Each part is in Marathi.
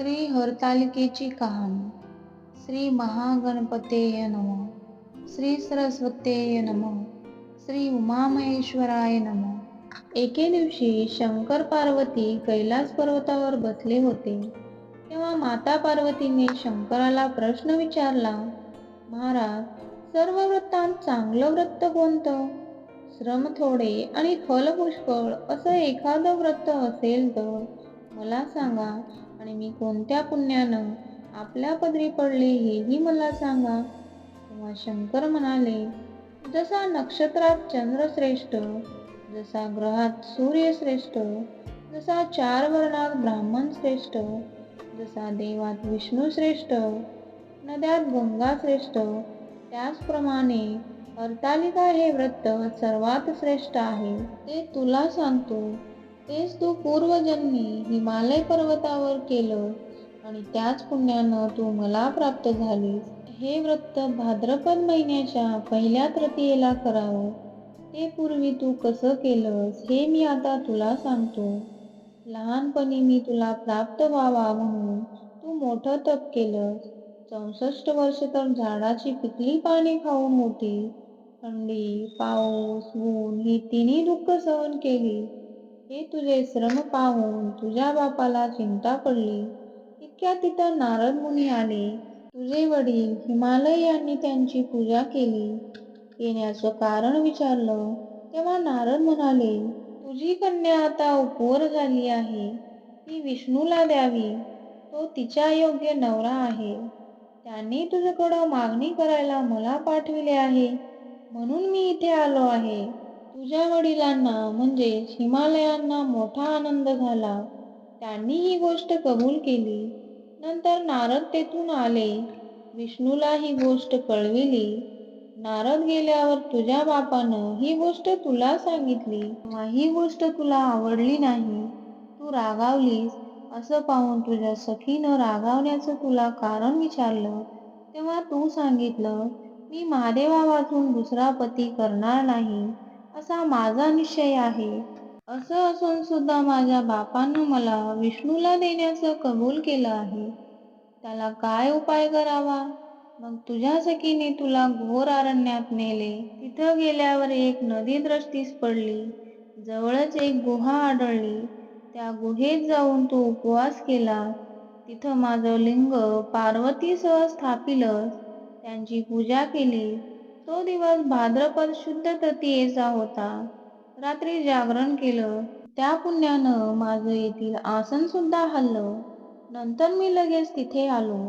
श्री हरतालिकेची कहाणी. श्री महागणपतेय नम. श्री सरस्वतेय नम. श्री उमामहेश्वराय नम. एके दिवशी शंकर पार्वती कैलास पर्वतावर बसले होते. तेव्हा माता पार्वतीने शंकराला प्रश्न विचारला महाराज सर्व व्रतांत चांगलं व्रत कोणतं? श्रम थोडे आणि फल पुष्कळ असं एखादं व्रत असेल तर? मला सांगा आणि मी कोणत्या पुण्यानं आपल्या पदरी पडले हेही मला सांगा. तेव्हा शंकर म्हणाले जसा नक्षत्रात चंद्र श्रेष्ठ जसा ग्रहात सूर्य श्रेष्ठ जसा चार वर्णात ब्राह्मण श्रेष्ठ जसा देवात विष्णू श्रेष्ठ नद्यात गंगा श्रेष्ठ त्याचप्रमाणे हरतालिका हे व्रत सर्वात श्रेष्ठ आहे. ते तुला सांगतो. तेच तू पूर्वजन्मी हिमालय पर्वतावर केलं आणि त्याच पुण्यानं तू मला प्राप्त झालीस. हे व्रत भाद्रपद महिन्याच्या पहिल्या तृतीयेला करावं. ते पूर्वी तू कसं केलंस हे मी आता तुला सांगतो. लहानपणी मी तुला प्राप्त व्हावा म्हणून तू मोठं तप केलंस. चौसष्ट वर्ष तर झाडाची पिकली पाने खाऊन होती. थंडी पाऊस ऊन ही तिन्ही दुःख सहन केली. हे तुझे श्रम पाहून तुझ्या बापाला चिंता पडली. इतक्या तिथं नारद मुनी आले. तुझे वडील हिमालय यांनी त्यांची पूजा केली. येण्याचं कारण विचारलं. तेव्हा नारद म्हणाले तुझी कन्या आता उपवर झाली आहे. ती विष्णूला द्यावी. तो तिच्या योग्य नवरा आहे. त्यांनी तुझ्याकडं मागणी करायला मला पाठविले आहे. म्हणून मी इथे आलो आहे. तुझ्या वडिलांना म्हणजेच हिमालयांना मोठा आनंद झाला. त्यांनी ही गोष्ट कबूल केली. नंतर नारद तेथून आले. विष्णूला ही गोष्ट कळविली. नारद गेल्यावर तुझ्या बापानं ही गोष्ट तुला सांगितली. ही गोष्ट तुला आवडली नाही. तू रागावलीस. असं पाहून तुझ्या सखीनं रागावण्याचं तुला कारण विचारलं. तेव्हा तू सांगितलं मी महादेवा वाचून दुसरा पती करणार नाही. असा माझा निश्चय आहे. असं असून सुद्धा माझ्या बापानं मला विष्णूला देण्याचं कबूल केलं आहे. त्याला काय उपाय करावा? मग तुझ्या सखीने तुला घोर अरण्यात नेले. तिथं गेल्यावर एक नदी दृष्टीस पडली. जवळच एक गुहा आढळली. त्या गुहेत जाऊन तू उपवास केला. तिथं माझं लिंग पार्वतीसह स्थापिलं त्यांची पूजा केली. तो दिवस भाद्रपद शुद्ध तृतीयेचा होता. रात्री जागरण केलं. त्या पुण्यानं माझं येथील आसन सुद्धा हल्लं. नंतर मी लगेच तिथे आलो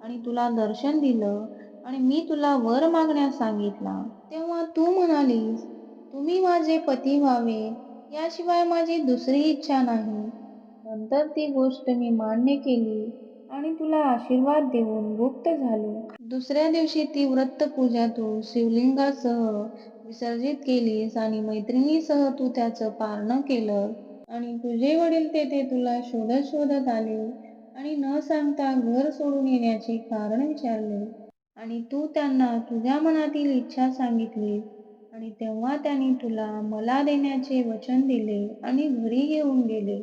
आणि तुला दर्शन दिलं आणि मी तुला वर मागण्यास सांगितला. तेव्हा तू म्हणालीस तुम्ही माझे पती व्हावे. याशिवाय माझी दुसरी इच्छा नाही. नंतर ती गोष्ट मी मान्य केली. आणि तुला आशीर्वाद देऊन गुप्त झालो. दुसऱ्या दिवशी ती व्रत पूजा तू शिवलिंगासह विसर्जित केलीस आणि मैत्रिणीसह तू त्याचं पारण केलं. आणि तुझे वडील तेथे तुला शोधत शोधत आले आणि न सांगता घर सोडून येण्याचे कारण विचारले. आणि तू त्यांना तुझ्या मनातील इच्छा सांगितली आणि तेव्हा त्यांनी तुला मला देण्याचे वचन दिले आणि घरी घेऊन गेले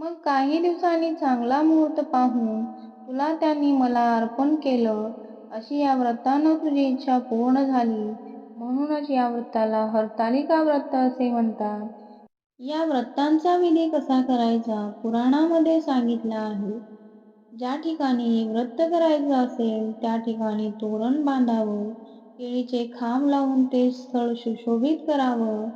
मग काही दिवसांनी चांगला मुहूर्त पाहून तुला त्यांनी मला अर्पण केलं. अशी या व्रतानं तुझी इच्छा पूर्ण झाली. म्हणूनच या व्रताला हरतालिका व्रत असे म्हणतात. या व्रतांचा विधी कसा करायचा? पुराणामध्ये सांगितला आहे. ज्या ठिकाणी व्रत करायचं असेल त्या ठिकाणी तोरण बांधावं. केळीचे खांब लावून ते स्थळ सुशोभित करावं.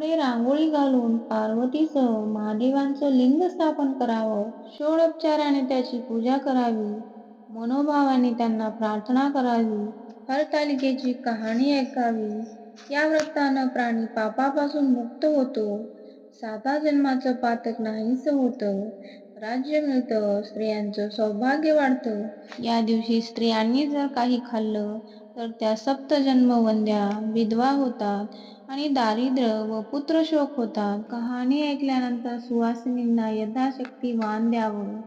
कपडे रांगोळी घालून पार्वतीसह महादेवांचं लिंग स्थापन करावं षोडोपचाराने त्याची पूजा करावी मनोभावाने त्यांना प्रार्थना करावी हरतालिकेची कहाणी ऐकावी. या व्रतानं प्राणी पापापासून मुक्त होतो. साता जन्माचं पातक नाहीसं होतं. राज्य मिळतं स्त्रियांचं सौभाग्य वाढतं. या दिवशी स्त्रियांनी जर काही खाल्लं तर त्या सप्तजन्म वंद्या विधवा होतात आणि दारिद्र्य व पुत्रशोक होतात. कहाणी ऐकल्यानंतर सुवासिनींना यथाशक्ती वान द्यावं.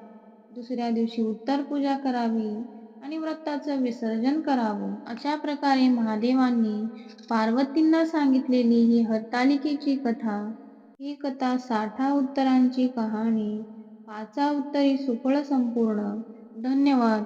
दुसऱ्या दिवशी उत्तर पूजा करावी आणि व्रताचं विसर्जन करावं. अशा प्रकारे महादेवांनी पार्वतींना सांगितलेली ही हरतालिकेची कथा. ही कथा साठा उत्तरांची कहाणी. वाचा उत्तरी सुफळ संपूर्ण. धन्यवाद.